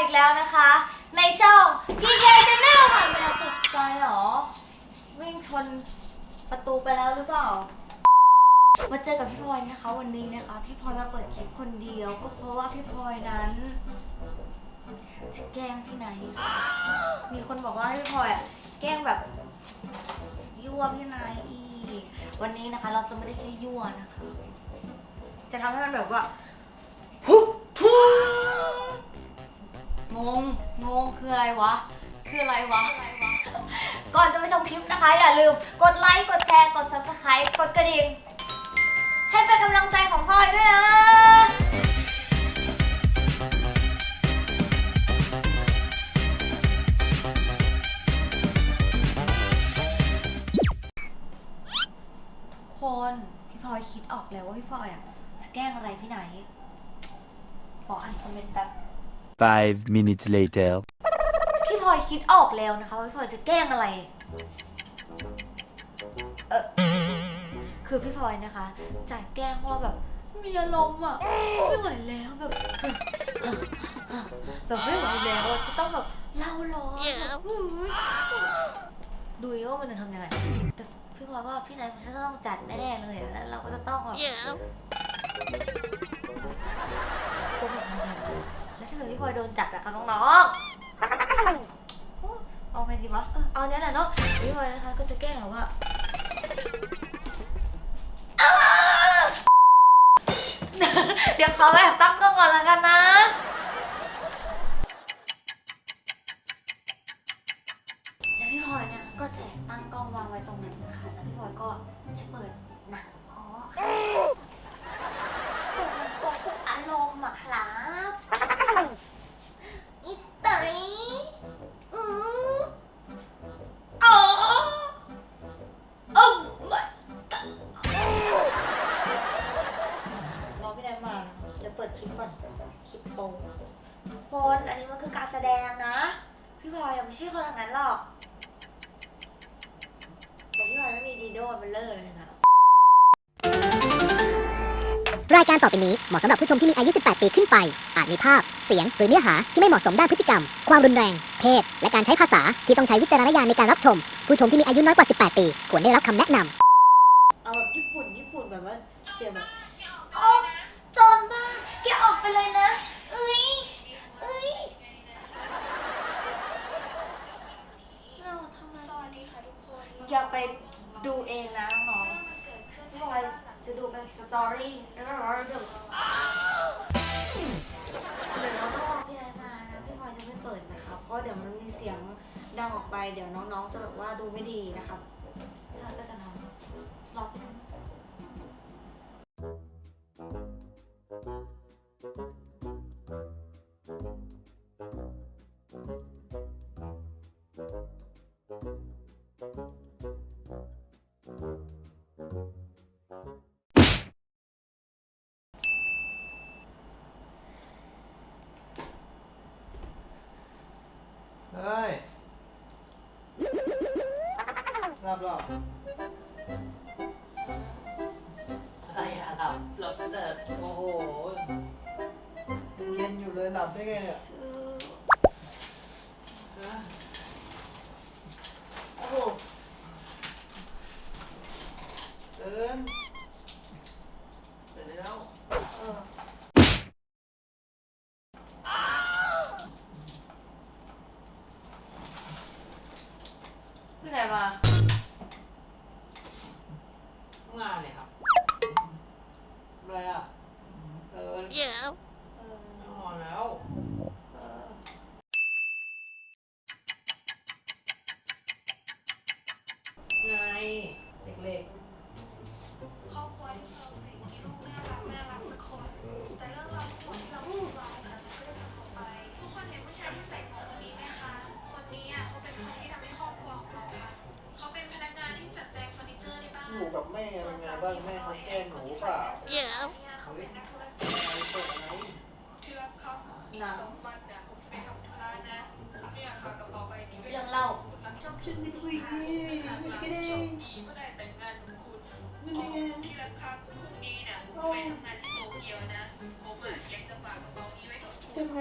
อีกแล้วนะคะ ในช่อง PK Channel ค่ะไม่ได้ตกใจเหรอ วิ่งชนประตูไปแล้วหรือเปล่า มาเจอกับพี่พลอยนะคะ วันนี้นะคะ พี่พลอยมาเปิดคลิปคนเดียวก็เพราะว่าพี่พลอยนั้นจะแกล้งพี่ไหนท์ค่ะมีคนบอกว่าให้พี่พลอยอะแกล้งแบบยั่วพี่นายอีก วันนี้นะคะ เราจะไม่ได้แค่ยั่วนะคะ จะทำให้มันแบบว่า พุบพุบ งง งงคืออะไรวะ คืออะไรวะ ก่อนจะไปชมคลิปนะคะ อย่าลืมกดไลค์ กดแชร์ กด subscribe กดกระดิ่ง ให้เป็นกำลังใจของพลอยด้วยนะคนพี่พลอยคิดออกแล้วว่าพี่พลอยอะจะแกล้งอะไรพี่ไหน ขออ่านคอมเมนต์แป๊บ Five minutes later. พี่พลอยคิดออกแล้วนะคะว่าพี่พลอยจะแกล้งอะไรเออคือพี่พลอยนะคะ จะแกล้งว่าแบบมีอารมณ์อะไม่ไหวแล้วแบบแบบไม่ไหวแล้วอะจะต้องแบบเล่าร้อนแบบอุ๊ยดูดิว่ามันจะทำยังไงแต่พี่พลอยว่าพี่นายมันจะต้องจัดแน่ๆเลยอะแล้วเราก็จะต้องแบบ เกิดพี่พลอยโดนจับอะคะน้องๆเอาไงดีวะเออเอาเนี้ยแหละเนาะพี่พลอยนะคะ ก็จะแกล้งแบบว่าเดี๋ยวเขาแอบตั้งกล้องก่อนแล้วกันนะแล้วพี่พลอยเนี่ยก็จะตั้งกล้องวางไว้ตรงนั้นนะคะ แล้วพี่พลอยก็จะเปิดหนังพอค่ะเปิดหนังโป๊ทุกอารมณ์อะครับ อีเต๋ยอืออ๋อโอ้ my god รอพี่แดนมา เดี๋ยวเปิดคลิปก่อน คลิปโตทุกคนอันนี้มันคือการแสดงนะ พี่พลอยยังไม่ใช่คนอย่างนั้นหรอกแต่พี่พลอยไม่มีดีโดมันเลอร์เลยนะคะ รายการต่อไปนี้เหมาะสำหรับผู้ชมที่มีอายุ 18 ปีขึ้นไป อาจมีภาพ เสียง หรือเนื้อหาที่ไม่เหมาะสมด้านพฤติกรรม ความรุนแรง เพศ และการใช้ภาษาที่ต้องใช้วิจารณญาณในการรับชม ผู้ชมที่มีอายุน้อยกว่า 18 ปี ควรได้รับคำแนะนำเอาแบบญี่ปุ่นญี่ปุ่นแบบว่าเสียงแบบโอ้จนบ้ากแกออกไปเลยนะเอ้ยเอ้ยเราทำไมสวัสดีค่ะทุกคนอย่าไปดูเองนะ สตอรี่แล้วเราเดี๋ยวเดี๋ยวเราต้องรอพี่นายมานะพี่พลอยจะไม่เปิดนะคะเพราะเดี๋ยวมันมีเสียงดังออกไป เดี๋ยวน้องๆจะแบบว่าดูไม่ดีนะครับเราก็จะทำรอพี่นายเรับหรออะไรอะหลับหลับตั้งแต่โอ้โหยังเย็นอยู่เลยหลับได้ไงเนี่ย เออเออนอนแล้วเออไงเล็กครอบครัวที่เราเป็นมีลูกน่ารักน่ารักสักคน แต่เรื่องราวทั้งหมดที่เราพูดไว้ค่ะมันก็ได้ทำออกไป ทุกคนเห็นผู้ชายที่ใส่หมวกคนนี้ไหมคะ คนนี้อะเขาเป็นคนที่ทำให้ครอบครัวของเราพังเขาเป็นพนักงานที่จัดแจงเฟอร์นิเจอร์ในบ้านอยู่กับแม่เป็นไงบ้างแม่เขาแกล้งหนูเปล่าเนี่ยเ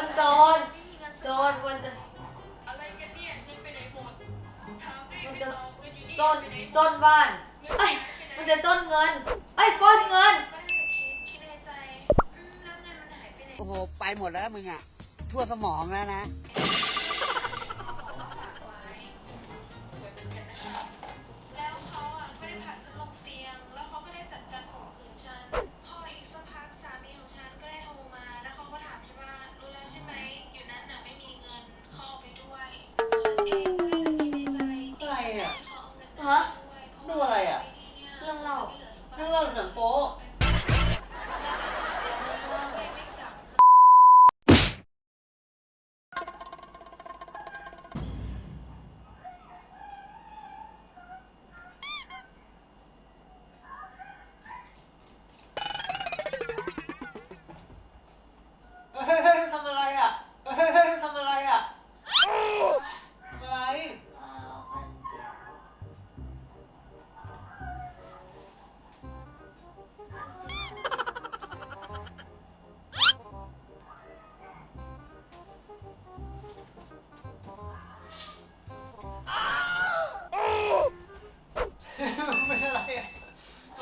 นจอนจอนมันจะอะไรกันเนี่ยฉันไปไหนหมดมันอจนจนบ้านเอ้ยมันจะจนเงินเอ้ยปล้นเงินเงินโอ้โห ไปหมดแล้วมึงอะทั่วสมองแล้วนะ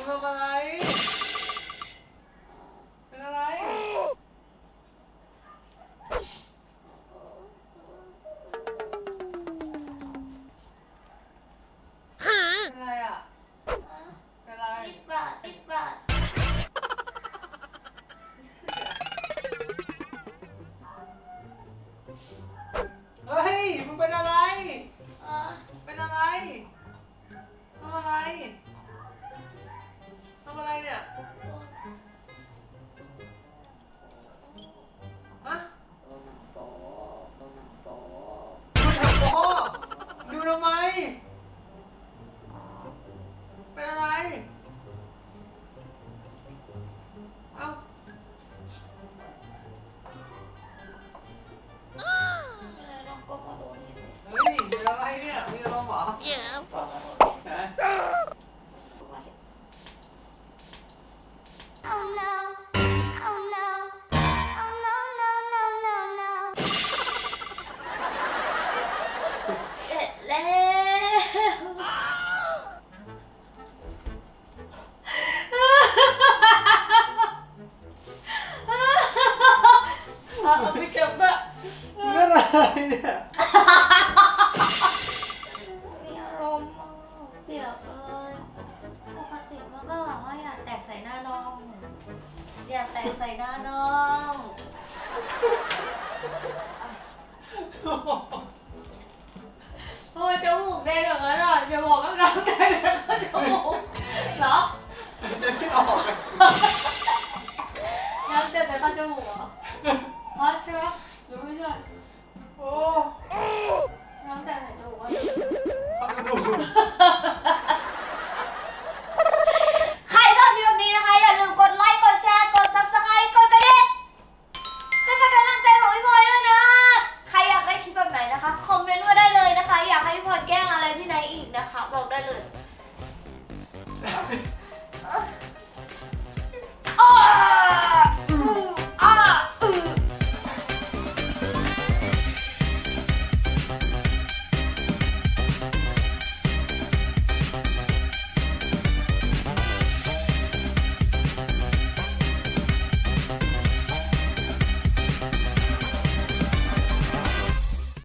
Merhaba. อย่ใส่หน้าน้องโอ้ยจมูกแดงอย่างนั้นอะอย่บอกว่าน้องแดงแล้วก็จมูกเหรอจะไม่ออกเลยน้ำเดือดแล้วก็จมูกเหรอฮอตใช่ไหมหรือไม่ใช่โอ้น้ำแต่ใส่จมูกว่าข้ากระดูก